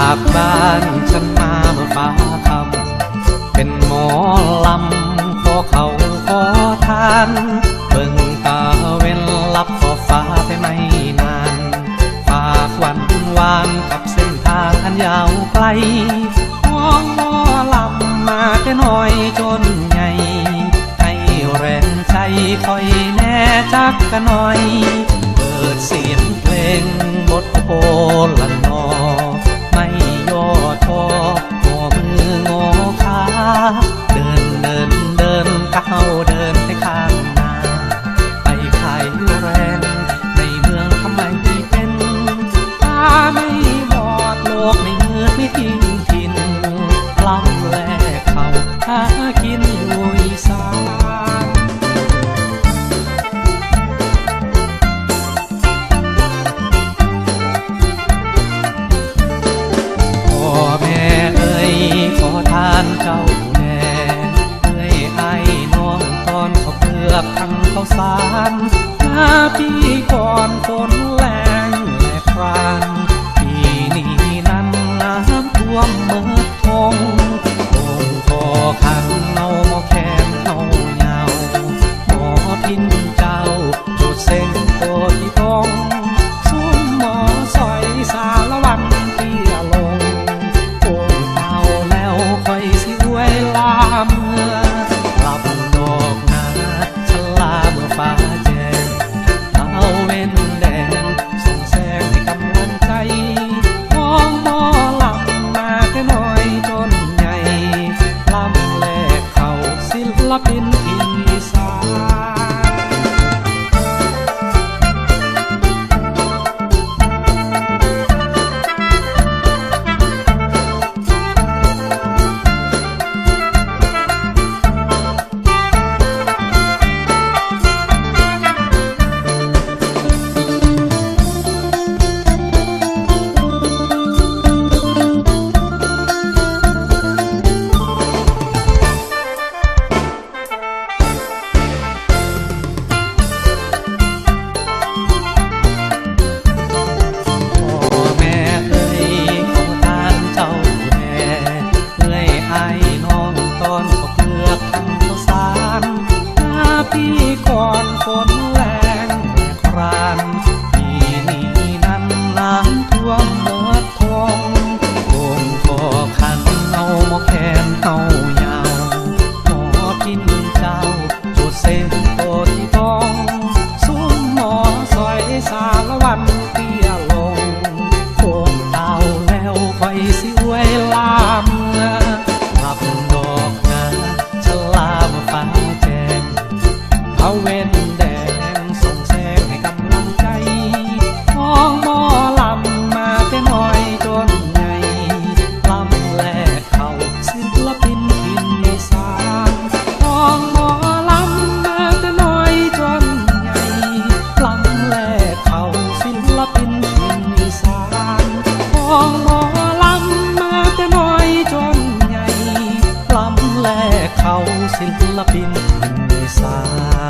จากบ้านฉันมาเมื่อฟ้าคำเป็นหมอลำขอเขาขอทาน เบิ่งตาเว้นลับขอฟ้าไปไม่นานฝากวันวานกับเส้นทางอันยาวไกลมองหมอลำมาแต่น้อยจนใหญ่ให้แรงใจคอยแน่จักกันหน่อย เปิดเสียงเพลงบทโอ เท้าเดินไปข้างหน้า ไปขายแรงในเมืองทำไมเป็นตาไม่บอดโลกไม่มืดไม่ทิ้ง ห้าปีก่อนฝนแรงและครานปีนี้นั้นน้ำท่วมเมือทงโอ่งคอขันเอาหมอแขนเอาเหยาหมอพินเจ้าจุดเส้นโตที่ทอง ลปิน น ศิลปินทินอีสาน